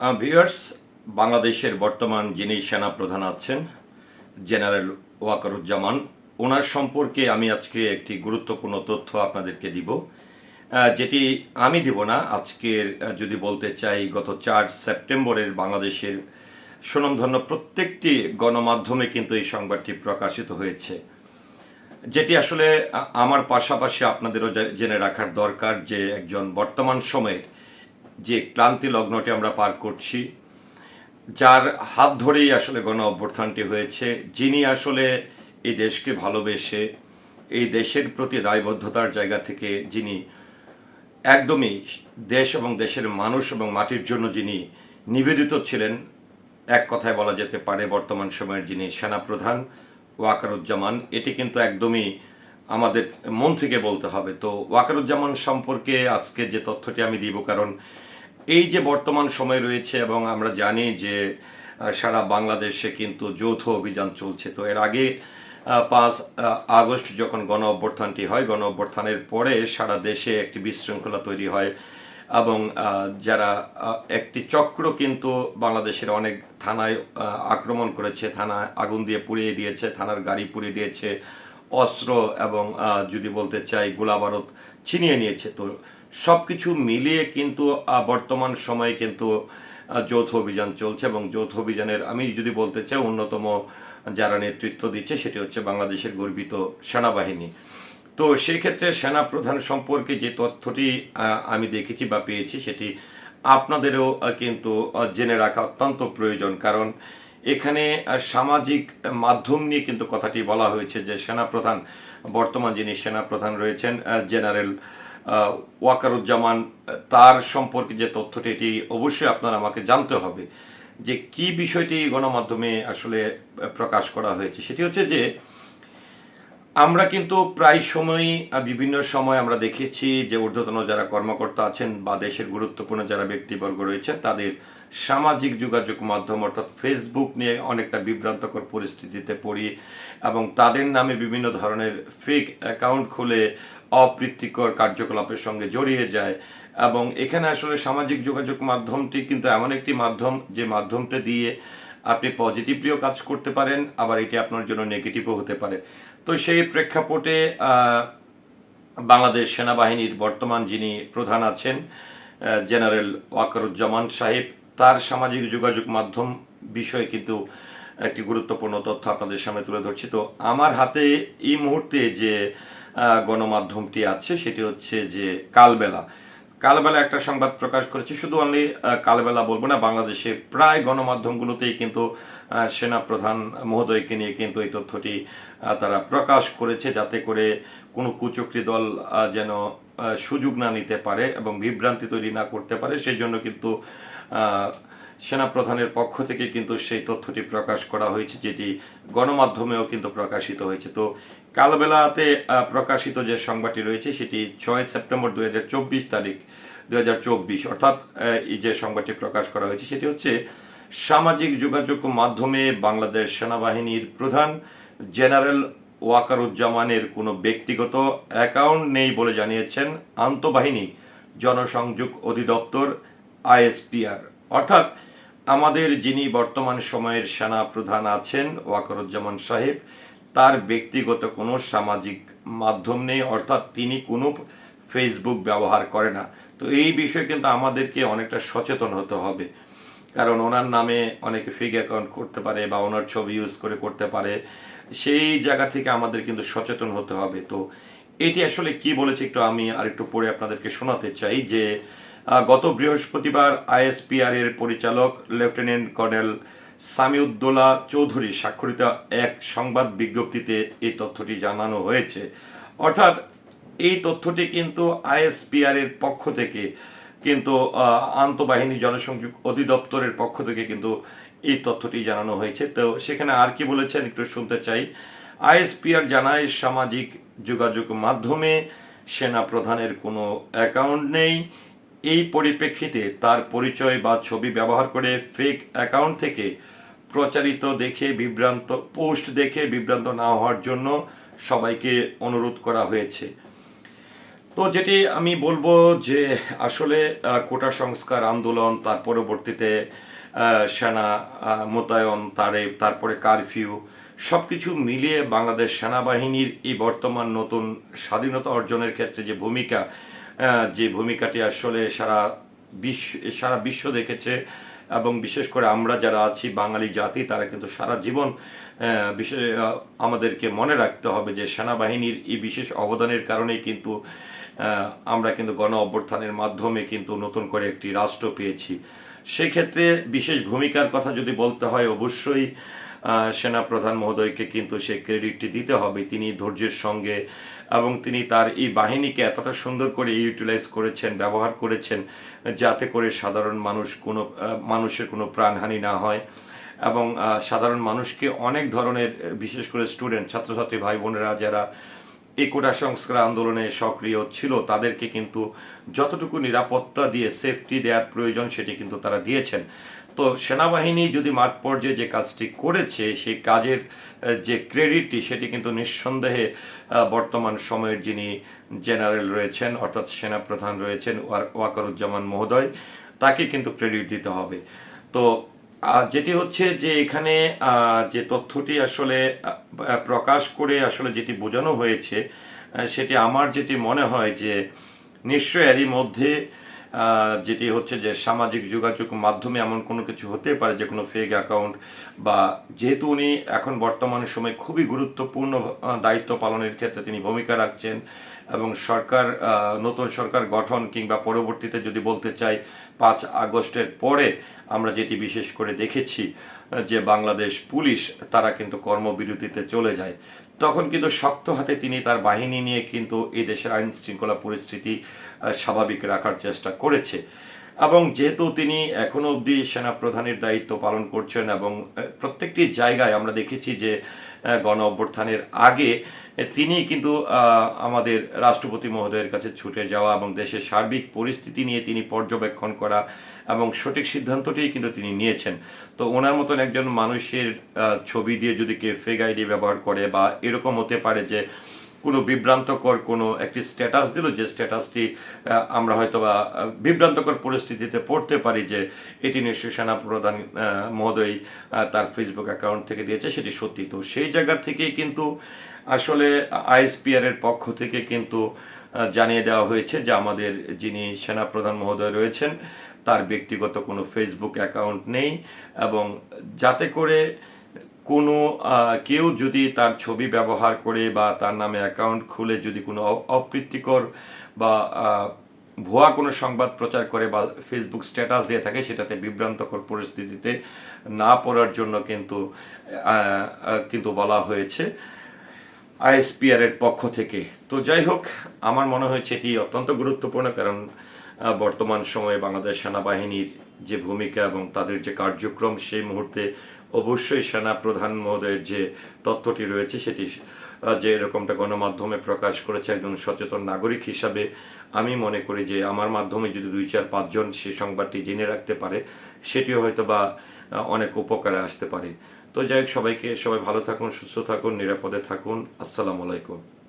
Viewers বাংলাদেশের বর্তমান যিনি সেনা প্রধান আছেন, জেনারেল ওয়াকারুজ্জামান, ওনার সম্পর্কে আমি আজকে একটি গুরুত্বপূর্ণ তথ্য আপনাদেরকে দিব। যেটি আমি দিব না, আজকের যদি বলতে চাই, গত চার সেপ্টেম্বরের বাংলাদেশের সুনামধন্য প্রত্যেকটি গণমাধ্যমে কিন্তু এই সংবাদটি প্রকাশিত হয়েছে। যেটি আসলে আমার পাশাপাশি আপনাদেরও জেনে রাখার দরকার যে একজন বর্তমান সময়ের যে ক্লান্তি লগ্নটি আমরা পার করছি, যার হাত ধরেই আসলে গণ অভ্যুত্থানটি হয়েছে, যিনি আসলে এই দেশকে ভালোবেসে, এই দেশের প্রতি দায়বদ্ধতার জায়গা থেকে যিনি একদমই দেশ এবং দেশের মানুষ এবং মাটির জন্য যিনি নিবেদিত ছিলেন, এক কথায় বলা যেতে পারে বর্তমান সময়ের যিনি সেনাপ্রধান ওয়াকারুজ্জামান, এটি কিন্তু একদমই আমাদের মন থেকে বলতে হবে। তো ওয়াকারুজ্জামান সম্পর্কে আজকে যে তথ্যটি আমি দিব, কারণ এই যে বর্তমান সময় রয়েছে এবং আমরা জানি যে সারা বাংলাদেশে কিন্তু যৌথ অভিযান চলছে। তো এর আগে পাঁচ আগস্ট যখন গণ অভ্যর্থানটি হয়, গণ অভ্যর্থানের পরে সারা দেশে একটি বিশৃঙ্খলা তৈরি হয় এবং যারা একটি চক্র কিন্তু বাংলাদেশের অনেক থানায় আক্রমণ করেছে। থানায় আগুন দিয়ে পুড়িয়ে দিয়েছে, থানার গাড়ি পুড়িয়ে দিয়েছে, অস্ত্র এবং যদি বলতে চাই গোলাবারুদ ছিনিয়ে নিয়েছে। তো সব কিছু মিলিয়ে কিন্তু বর্তমান সময়ে কিন্তু যৌথ অভিযান চলছে এবং যৌথ অভিযানের, আমি যদি বলতে চাই, অন্যতম যারা নেতৃত্ব দিচ্ছে সেটি হচ্ছে বাংলাদেশের গর্বিত সেনাবাহিনী। তো সেই ক্ষেত্রে সেনা প্রধান সম্পর্কে যে তথ্যটি আমি দেখেছি বা পেয়েছি সেটি আপনাদেরও কিন্তু জেনে রাখা অত্যন্ত প্রয়োজন। কারণ এখানে সামাজিক মাধ্যম নিয়ে কিন্তু কথাটি বলা হয়েছে যে সেনাপ্রধান, বর্তমান যিনি সেনাপ্রধান রয়েছেন জেনারেল ওয়াকারুজ্জামান, তার সম্পর্কে যে তথ্যটি, এটি অবশ্যই আপনার আমাকে জানতে হবে যে কি বিষয়টি গণমাধ্যমে আসলে প্রকাশ করা হয়েছে। সেটি হচ্ছে যে আমরা কিন্তু প্রায় সময়ই বিভিন্ন সময় আমরা দেখেছি যে ঊর্ধ্বতন যারা কর্মকর্তা আছেন বা দেশের গুরুত্বপূর্ণ যারা ব্যক্তিবর্গ রয়েছেন, তাদের সামাজিক যোগাযোগ মাধ্যম অর্থাৎ ফেসবুক নিয়ে অনেকটা বিভ্রান্তকর পরিস্থিতিতে পড়ি এবং তাদের নামে বিভিন্ন ধরনের ফেক অ্যাকাউন্ট খুলে অপ্রীতিকর কার্যকলাপের সঙ্গে জড়িয়ে যায় এবং এখানে আসলে সামাজিক যোগাযোগ মাধ্যমটি কিন্তু এমন একটি মাধ্যম যে মাধ্যমটা দিয়ে আপনি পজিটিভলিও কাজ করতে পারেন, আবার এটি আপনার জন্য নেগেটিভও হতে পারে। তো সেই প্রেক্ষাপটে বাংলাদেশ সেনাবাহিনীর বর্তমান যিনি প্রধান আছেন জেনারেল ওয়াকারুজ্জামান সাহেব, তার সামাজিক যোগাযোগ মাধ্যম বিষয়ে কিন্তু একটি গুরুত্বপূর্ণ তথ্য আপনাদের সামনে তুলে ধরছি। তো আমার হাতে এই মুহূর্তে যে গণমাধ্যমটি আছে, সেটি হচ্ছে যে, কালবেলা। কালবেলা একটা সংবাদ প্রকাশ করেছে। শুধু অনলি কালবেলা বলব না, বাংলাদেশে প্রায় গণমাধ্যমগুলোতেই কিন্তু সেনা প্রধান মহোদয়কে নিয়ে কিন্তু এই তথ্যটি তারা প্রকাশ করেছে যাতে করে কোনো কুচক্রি দল যেন সুযোগ না নিতে পারে এবং বিভ্রান্তি তৈরি না করতে পারে। সেই জন্য কিন্তু আহ, সেনা প্রধানের পক্ষ থেকে কিন্তু সেই তথ্যটি প্রকাশ করা হয়েছে যেটি গণমাধ্যমেও কিন্তু প্রকাশিত হয়েছে। তো কালবেলাতে প্রকাশিত যে সংবাদটি রয়েছে সেটি ছয় সেপ্টেম্বর দুই হাজার চব্বিশ তারিখ দু হাজার চব্বিশ। অর্থাৎ এই যে সংবাদটি প্রকাশ করা হয়েছে সেটি হচ্ছে সামাজিক যোগাযোগ মাধ্যমে বাংলাদেশ সেনাবাহিনীর প্রধান জেনারেল ওয়াকারুজ্জামানের কোনো ব্যক্তিগত অ্যাকাউন্ট নেই বলে জানিয়েছেন আন্তঃবাহিনী জনসংযোগ অধিদপ্তর আইএসপিআর। অর্থাৎ আমাদের যিনি বর্তমান সময়ের সেনা প্রধান আছেন ওয়াকারুজ্জামান সাহেব, তার ব্যক্তিগত কোনো সামাজিক মাধ্যম নেই, অর্থাৎ তিনি কোনো ফেসবুক ব্যবহার করে না। তো এই বিষয়ে কিন্তু আমাদেরকে অনেকটা সচেতন হতে হবে। কারণ ওনার নামে অনেকে ফেক অ্যাকাউন্ট করতে পারে বা ওনার ছবি ইউজ করে করতে পারে। সেই জায়গা থেকে আমাদের কিন্তু সচেতন হতে হবে। তো এটি আসলে কি বলেছে একটু আমি আর একটু পরে আপনাদেরকে শোনাতে চাই যে গত বৃহস্পতিবার আইএসপিআর এর পরিচালক লেফটেন্যান্ট কর্নেল সামিউদ্দোলা চৌধুরী স্বাক্ষরিত এক সংবাদ বিজ্ঞপ্তিতে এই তথ্যটি জানানো হয়েছে। অর্থাৎ এই তথ্যটি কিন্তু আইএসপিআর এর পক্ষ থেকে কিন্তু আন্তঃবাহিনী জনসংযোগ অধিদপ্তরের পক্ষ থেকে কিন্তু এই তথ্যটি জানানো হয়েছে। তো সেখানে আর কি বলেছেন একটু শুনতে চাই। আইএসপিআর জানায়, সামাজিক যোগাযোগ মাধ্যমে সেনা প্রধানের কোনো অ্যাকাউন্ট নেই। এই পরিপ্রেক্ষিতে তার পরিচয় বা ছবি ব্যবহার করে ফেক অ্যাকাউন্ট থেকে প্রচারিত দেখে বিভ্রান্ত পোস্ট দেখে বিভ্রান্ত না হওয়ার জন্য সবাইকে অনুরোধ করা হয়েছে। তো যেটি আমি বলব যে আসলে কোটা সংস্কার আন্দোলন, তার পরবর্তীতে সেনা মোতায়েন, তারে, তারপরে কারফিউ সব কিছু মিলিয়ে বাংলাদেশ সেনাবাহিনীর এই বর্তমান নতুন স্বাধীনতা অর্জনের ক্ষেত্রে যে ভূমিকা যে ভূমিকাটি আসলে সারা বিশ্ব সারা বিশ্ব দেখেছে এবং বিশেষ করে আমরা যারা আছি, বাঙালি জাতি, তারা কিন্তু সারা জীবন বিশেষ আমাদেরকে মনে রাখতে হবে যে সেনাবাহিনীর এই বিশেষ অবদানের কারণেই কিন্তু আমরা কিন্তু গণ অভ্যুত্থানের মাধ্যমে কিন্তু নতুন করে একটি রাষ্ট্র পেয়েছি। সেক্ষেত্রে বিশেষ ভূমিকার কথা যদি বলতে হয়, অবশ্যই আহ, সেনাপ্রধান মহোদয়কে কিন্তু সে ক্রেডিটটি দিতে হবে। তিনি ধৈর্যের সঙ্গে এবং তিনি তার এই বাহিনীকে এতটা সুন্দর করে ইউটিলাইজ করেছেন ব্যবহার করেছেন যাতে করে সাধারণ মানুষ কোনো মানুষের কোনো প্রাণহানি না হয় এবং সাধারণ মানুষকে অনেক ধরনের বিশেষ করে স্টুডেন্ট ছাত্রছাত্রী ভাই বোনেরা যারা এই সংস্কার আন্দোলনে সক্রিয় ছিল, তাদেরকে কিন্তু যতটুকু নিরাপত্তা দিয়ে সেফটি দেওয়ার প্রয়োজন সেটি কিন্তু তারা দিয়েছেন। তো সেনাবাহিনী যদি মাঠ পর্যায়ে যে কাজটি করেছে, সেই কাজের যে ক্রেডিটটি সেটি কিন্তু নিঃসন্দেহে বর্তমান সময়ের যিনি জেনারেল রয়েছেন, অর্থাৎ সেনাপ্রধান রয়েছেন ওয়া- ওয়াকারুজ্জামান মহোদয়, তাকে কিন্তু ক্রেডিট দিতে হবে। তো যেটি হচ্ছে যে এখানে যে তথ্যটি আসলে প্রকাশ করে আসলে যেটি বোঝানো হয়েছে সেটি আমার যেটি মনে হয় যে নিশ্চয় এরই মধ্যে যেটি হচ্ছে যে সামাজিক যোগাযোগ মাধ্যমে এমন কোনো কিছু হতে পারে যে কোনো ফেক অ্যাকাউন্ট বা যেহেতু উনি এখন বর্তমান সময়ে খুবই গুরুত্বপূর্ণ দায়িত্ব পালনের ক্ষেত্রে তিনি ভূমিকা রাখছেন এবং সরকার নতুন সরকার গঠন কিংবা পরবর্তীতে যদি বলতে চাই, পাঁচ আগস্টের পরে আমরা যেটি বিশেষ করে দেখেছি, যে বাংলাদেশ পুলিশ তারা কিন্তু কর্মবিরতিতে চলে যায়। তখন কিন্তু শক্ত হাতে তিনি তার বাহিনী নিয়ে কিন্তু এই দেশের আইন শৃঙ্খলা পরিস্থিতি স্বাভাবিক রাখার চেষ্টা করেছে। এবং যেহেতু তিনি এখনও অবধি সেনাপ্রধানের দায়িত্ব পালন করছেন এবং প্রত্যেকটি জায়গায় আমরা দেখেছি যে গণ অভ্যর্থানের আগে তিনি কিন্তু আমাদের রাষ্ট্রপতি মহোদয়ের কাছে ছুটে যাওয়া এবং দেশের সার্বিক পরিস্থিতি নিয়ে তিনি পর্যবেক্ষণ করা এবং সঠিক সিদ্ধান্তটি কিন্তু তিনি নিয়েছেন। তো ওনার মতন একজন মানুষের ছবি দিয়ে যদি কেউ ফেক আইডি ব্যবহার করে বা এরকম হতে পারে যে কোনো বিভ্রান্তকর কোনো একটি স্ট্যাটাস দিল, যে স্ট্যাটাসটি আমরা হয়তো বা বিভ্রান্তকর পরিস্থিতিতে পড়তে পারি যে এটি নিশ্চয়ই সেনাপ্রধান মহোদয় তার ফেসবুক অ্যাকাউন্ট থেকে দিয়েছে, সেটি সত্যি। তো সেই জায়গা থেকেই কিন্তু আসলে আইএসপিআর এর পক্ষ থেকে কিন্তু জানিয়ে দেওয়া হয়েছে যে আমাদের যিনি সেনাপ্রধান মহোদয় রয়েছেন, তার ব্যক্তিগত কোনো ফেসবুক অ্যাকাউন্ট নেই এবং যাতে করে কোনো কেউ যদি তার ছবি ব্যবহার করে বা তার নামে অ্যাকাউন্ট খুলে যদি কোনো অপ্রীতিকর বা ভুয়া কোনো সংবাদ প্রচার করে বা ফেসবুক স্ট্যাটাস দিয়ে থাকে, সেটাতে বিভ্রান্তকর পরিস্থিতিতে না পড়ার জন্য কিন্তু কিন্তু বলা হয়েছে আইএসপিআর এর পক্ষ থেকে। তো যাই হোক, আমার মনে হয়েছে এটি অত্যন্ত গুরুত্বপূর্ণ কারণ বর্তমান সময়ে বাংলাদেশ সেনাবাহিনীর যে ভূমিকা এবং তাদের যে কার্যক্রম, সেই মুহূর্তে অবশ্যই সেনা প্রধান মহোদয়ের যে তথ্যটি রয়েছে, সেটি যে এরকমটা গণমাধ্যমে প্রকাশ করেছে একজন সচেতন নাগরিক হিসাবে, আমি মনে করি যে আমার মাধ্যমে যদি দুই চার পাঁচজন সে সংবাদটি জেনে রাখতে পারে, সেটিও হয়তো বা অনেক উপকারে আসতে পারে। তো যাই হোক, সবাইকে, সবাই ভালো থাকুন, সুস্থ থাকুন, নিরাপদে থাকুন। আসসালামু আলাইকুম।